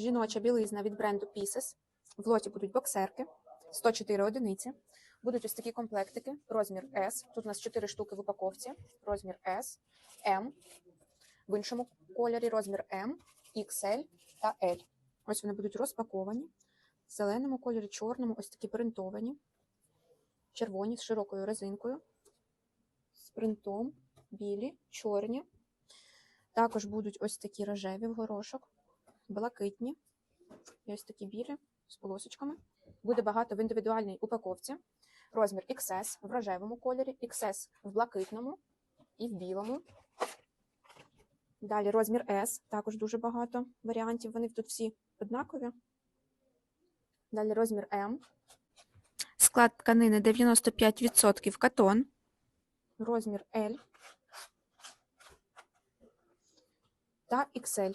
Жіноча білизна від бренду Pieces. В лоті будуть боксерки, 104 одиниці. Будуть ось такі комплектики, розмір S. Тут у нас 4 штуки в упаковці. Розмір S, M. В іншому кольорі розмір M, XL та L. Ось вони будуть розпаковані. В зеленому кольорі, чорному, ось такі принтовані. Червоні з широкою резинкою. З принтом, білі, чорні. Також будуть ось такі рожеві в горошок, блакитні. Ось такі білі з полосочками. Буде багато в індивідуальній упаковці. Розмір XS в рожевому кольорі, XS в блакитному і в білому. Далі розмір S, також дуже багато варіантів. Вони тут всі однакові. Далі розмір M. Склад тканини 95% катон. Розмір L та XL.